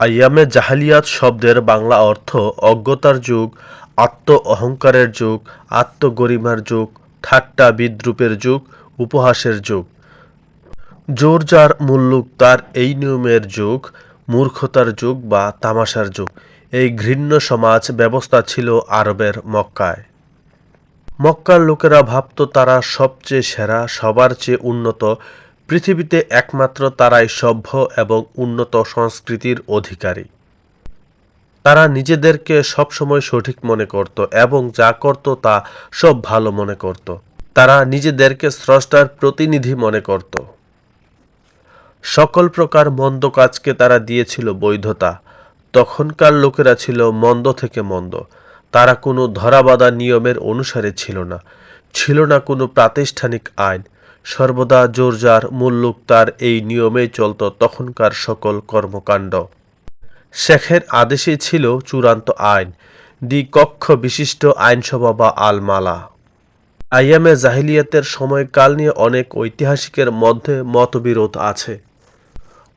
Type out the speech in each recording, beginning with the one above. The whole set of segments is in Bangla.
আইয়ামে জাহালিয়াত শব্দের বাংলা অর্থ অজ্ঞতার যুগ আত্ম অহংকারের যুগ, আত্মগরিমার যুগ, ঠাট্টা বিদ্রুপের যুগ, উপহাসের যুগ। জোর যার মুল্লুক, তার এই নিয়মের যুগ, মূর্খতার যুগ বা তামাশার যুগ। এই ঘৃণ্য সমাজ ব্যবস্থা ছিল আরবের মক্কায়। মক্কার লোকেরা ভাবত তারা সবচেয়ে সেরা, সবার চেয়ে উন্নত পৃথিবীতে একমাত্র তারাই সভ্য এবং উন্নত সংস্কৃতির অধিকারী। তারা নিজেদেরকে সবসময় সঠিক মনে করত এবং যা করত তা সব ভালো মনে করত। তারা নিজেদেরকে স্রষ্টার প্রতিনিধি মনে করত। সকল প্রকার মন্দ কাজকে তারা দিয়েছিল বৈধতা। তখনকার লোকেরা ছিল মন্দ থেকে মন্দ। তারা কোনো ধরাবাধা নিয়মের অনুসারে ছিল না। ছিল না কোনো প্রাতিষ্ঠানিক আইন। সর্বদা জোরজার মুল্লুক তার এই নিয়মেই চলত তখনকার সকল কর্মকাণ্ড। শেখের আদেশই ছিল চূড়ান্ত আইন, দ্বিকক্ষ বিশিষ্ট আইনসভা বা আলমালা। আইয়ামে জাহিলিয়াতের সময়কাল নিয়ে অনেক ঐতিহাসিকের মধ্যে মতবিরোধ আছে।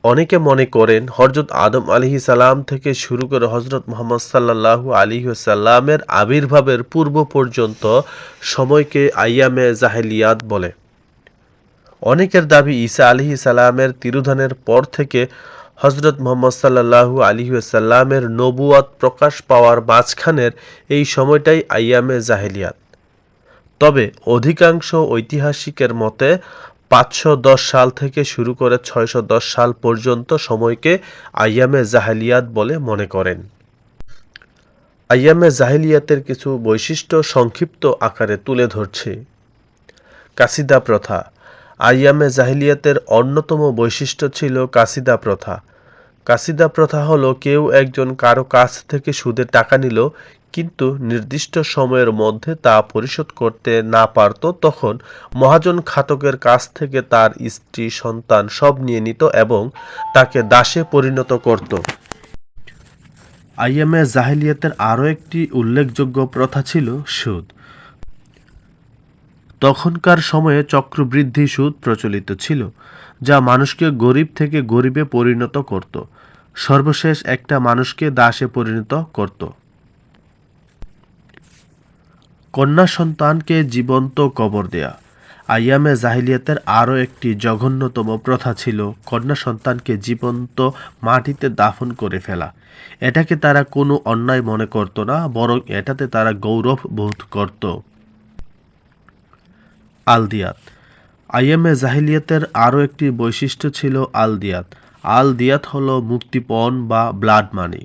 অনেকে মনে করেন হজরত আদম আলিহি সালাম থেকে শুরু করে হজরত মোহাম্মদ সাল্লাহু আলী সাল্লামের আবির্ভাবের পূর্ব পর্যন্ত সময়কে আইয়ামে জাহেলিয়াত বলে। অনেকের দাবি ঈসা আলিহি সালামের তিরুধানের পর থেকে হজরত মোহাম্মদ সাল্লাহু আলী সাল্লামের নবুয়াত প্রকাশ পাওয়ার মাঝখানের এই সময়টাই আইয়ামে জাহেলিয়াত। তবে অধিকাংশ ঐতিহাসিকের মতে পাঁচশো দশ সাল থেকে শুরু করে ছয়শো দশ সাল পর্যন্ত সময়কে আইয়ামে জাহেলিয়াত বলে মনে করেন। আইয়ামে জাহেলিয়াতের কিছু বৈশিষ্ট্য সংক্ষিপ্ত আকারে তুলে ধরছে। কাসিদা প্রথা আইয়ামে জাহিলিয়াতের অন্যতম বৈশিষ্ট্য ছিল কাসিদা প্রথা। কাসিদা প্রথা হলো কেউ একজন কারও কাছ থেকে সুদে টাকা নিল, কিন্তু নির্দিষ্ট সময়ের মধ্যে তা পরিশোধ করতে না পারত, তখন মহাজন খাতকের কাছ থেকে তার স্ত্রী, সন্তান সব নিয়ে নিত এবং তাকে দাসে পরিণত করত। আইএমএ জাহিলিয়াতের আরও একটি উল্লেখযোগ্য প্রথা ছিল সুদ। তখনকার সময়ে চক্রবৃদ্ধি সুদ প্রচলিত ছিল, যা মানুষকে গরিব থেকে গরিবে পরিণত করত। সর্বশেষ একটা মানুষকে দাসে পরিণত করত। কন্যা সন্তানকে জীবন্ত কবর দেয়া। আইয়ামে জাহিলিয়াতের আরও একটি জঘন্যতম প্রথা ছিল কন্যা সন্তানকে জীবন্ত মাটিতে দাফন করে ফেলা। এটাকে তারা কোনো অন্যায় মনে করত না, বরং এটাতে তারা গৌরব বোধ করত। আলদিয়াত। আইএমএ জাহিলিয়াতের আরও একটি বৈশিষ্ট্য ছিল আলদিয়াত। আলদিয়াত হল মুক্তিপণ বা ব্লাড মানি।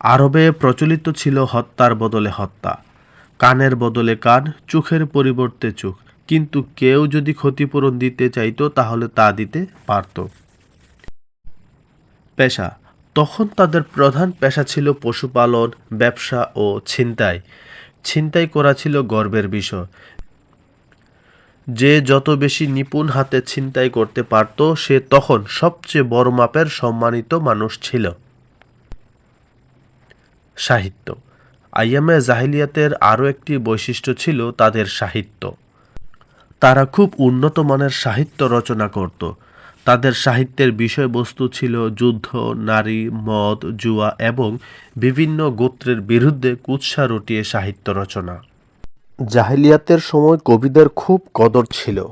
আরবে প্রচলিত ছিল হত্যার বদলে হত্যা। কানের বদলে কান, চোখের পরিবর্তে চোখ। কিন্তু কেউ যদি ক্ষতিপূরণ দিতে চাইতো, তাহলে তা দিতে পারত। পেশা। তখন তাদের প্রধান পেশা ছিল পশুপালন, ব্যবসা ও ছিনতাই। ছিনতাই করা ছিল গর্বের বিষয়। যে যত বেশি নিপুণ হাতে ছিনতাই করতে পারত, সে তখন সবচেয়ে বড় মাপের সম্মানিত মানুষ ছিল। সাহিত্য। আইয়ামে জাহিলিয়াতের আরও একটি বৈশিষ্ট্য ছিল তাদের সাহিত্য। তারা খুব উন্নত মানের সাহিত্য রচনা করত। তাদের সাহিত্যের বিষয়বস্তু ছিল যুদ্ধ, নারী, মদ, জুয়া এবং বিভিন্ন গোত্রের বিরুদ্ধে কুৎসা রটিয়ে সাহিত্য রচনা। জাহিলিয়াতের সময় কবিদের খুব কদর ছিল।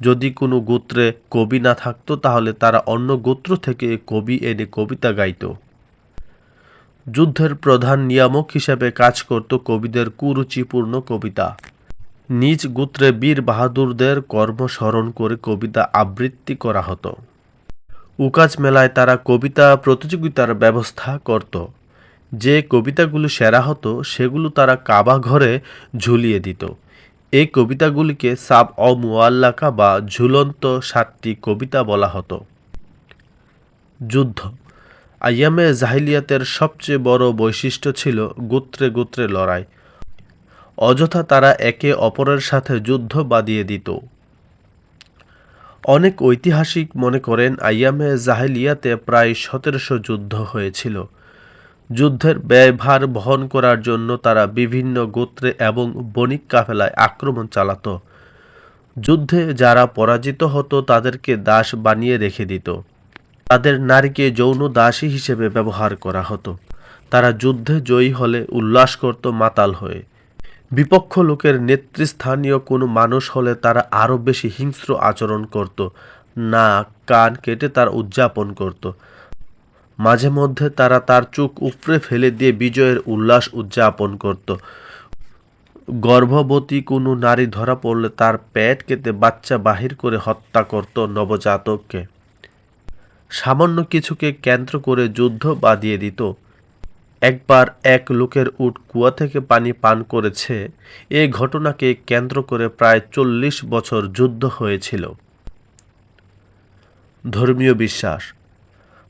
যদি কোনো গোত্রে কবি না থাকতো, তাহলে তারা অন্য গোত্র থেকে কবি এনে কবিতা গাইত। যুদ্ধের প্রধান নিয়ামক হিসেবে কাজ করত কবিদের কুরুচিপূর্ণ কবিতা। নিজ গোত্রে বীর বাহাদুরদের কর্ম স্মরণ করে কবিতা আবৃত্তি করা হতো। উকাজ মেলায় তারা কবিতা প্রতিযোগিতার ব্যবস্থা করত। যে কবিতাগুলো সেরা হতো, সেগুলো তারা কাবা ঘরে ঝুলিয়ে দিত। এই কবিতাগুলিকে সাব অমুয়াল্লাকা বা ঝুলন্ত সাতটি কবিতা বলা হতো। যুদ্ধ। আইয়ামে জাহিলিয়াতের সবচেয়ে বড় বৈশিষ্ট্য ছিল গোত্রে গোত্রে লড়াই। অযথা তারা একে অপরের সাথে যুদ্ধ বাদিয়ে দিত। অনেক ঐতিহাসিক মনে করেন, আইয়ামে জাহেলিয়াতে প্রায় সতেরোশো যুদ্ধ হয়েছিল। যুদ্ধের ব্যয়ভার বহন করার জন্য তারা বিভিন্ন গোত্রে এবং বণিক কাফেলায় আক্রমণ চালাত। যুদ্ধে যারা পরাজিত হতো, তাদেরকে দাস বানিয়ে রেখে দিত। তাদের নারীকে যৌন দাসী হিসেবে ব্যবহার করা হতো। তারা যুদ্ধে জয়ী হলে উল্লাস করত মাতাল হয়ে। বিপক্ষ লোকের নেতৃস্থানীয় কোনো মানুষ হলে তারা আরও বেশি হিংস্র আচরণ করত। না কান কেটে তার উদযাপন করত। মাঝে মধ্যে তারা তার চোখ উপড়ে ফেলে দিয়ে বিজয়ের উল্লাস উদযাপন করত। গর্ভবতী কোনো নারী ধরা পড়লে তার পেট কেটে বাচ্চা বাহির করে হত্যা করত নবজাতককে। সামান্য কিছুকে কেন্দ্র করে যুদ্ধ বাদিয়ে দিত। একবার এক লোকের উট কুয়া থেকে পানি পান করেছে। এ ঘটনাকে কেন্দ্র করে প্রায় চল্লিশ বছর যুদ্ধ হয়েছিল। ধর্মীয় বিশ্বাস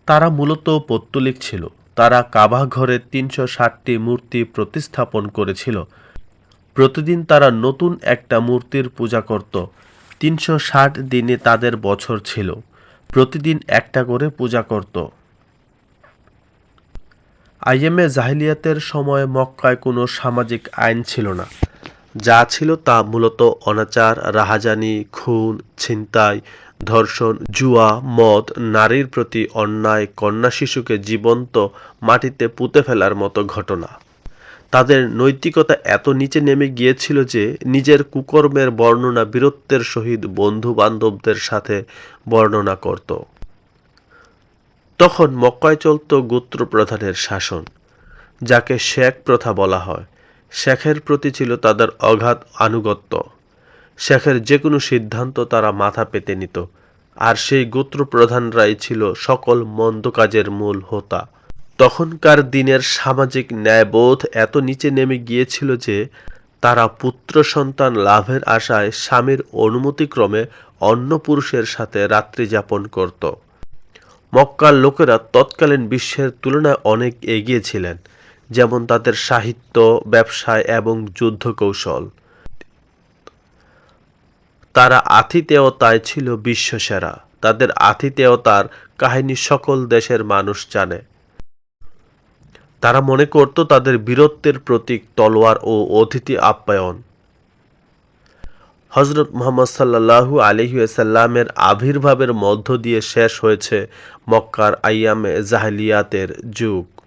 তারা মূলত পত্তলিক ছিল। তারা কাবা ঘরে তিনশো ষাটটি মূর্তি প্রতিস্থাপন করেছিল। প্রতিদিন তারা নতুন একটা মূর্তির পূজা করত। তিনশো ষাট দিনে তাদের বছর ছিল। প্রতিদিন একটা করে পূজা করত। আইএমএ জাহিলিয়াতের সময় মক্কায় কোনো সামাজিক আইন ছিল না। যা ছিল তা মূলত অনাচার, রাহাজানি, খুন, ছিনতাই ধর্ষণ, জুয়া, মদ, নারীর প্রতি অন্যায়, কন্যা শিশুকে জীবন্ত মাটিতে পুঁতে ফেলার মতো ঘটনা। তাদের নৈতিকতা এত নিচে নেমে গিয়েছিল যে নিজের কুকর্মের বর্ণনা বীরত্বের সহিত বন্ধু বান্ধবদের সাথে বর্ণনা করত। তখন মক্কায় চলত গোত্র প্রধানের শাসন, যাকে শেখ প্রথা বলা হয়। শেখের প্রতি ছিল তাদের অগাধ আনুগত্য। শেখের যে কোনো সিদ্ধান্ত তারা মাথা পেতে নিত, আর সেই গোত্র প্রধানরাই ছিল সকল মন্দ কাজের মূল হোতা। তখনকার দিনের সামাজিক ন্যায়বোধ এত নিচে নেমে গিয়েছিল যে, তারা পুত্র সন্তান লাভের আশায় স্বামীর অনুমতিক্রমে অন্য পুরুষের সাথে রাত্রি যাপন করত। মক্কার লোকেরা তৎকালীন বিশ্বের তুলনায় অনেক এগিয়ে ছিলেন, যেমন তাদের সাহিত্য, ব্যবসায় এবং যুদ্ধ কৌশল তারা আতিথেয়তায় ছিল বিশ্বসেরা। তাদের আতিথেয়তার কাহিনী সকল দেশের মানুষ জানে। তারা মনে করত তাদের বীরত্বের প্রতীক তলোয়ার ও অতিথি আপ্যায়ন। হজরত মোহাম্মদ সাল্লাহু আলহিউসাল্লামের আবির্ভাবের মধ্য দিয়ে শেষ হয়েছে মক্কার আইয়ামে জাহলিয়াতের যুগ।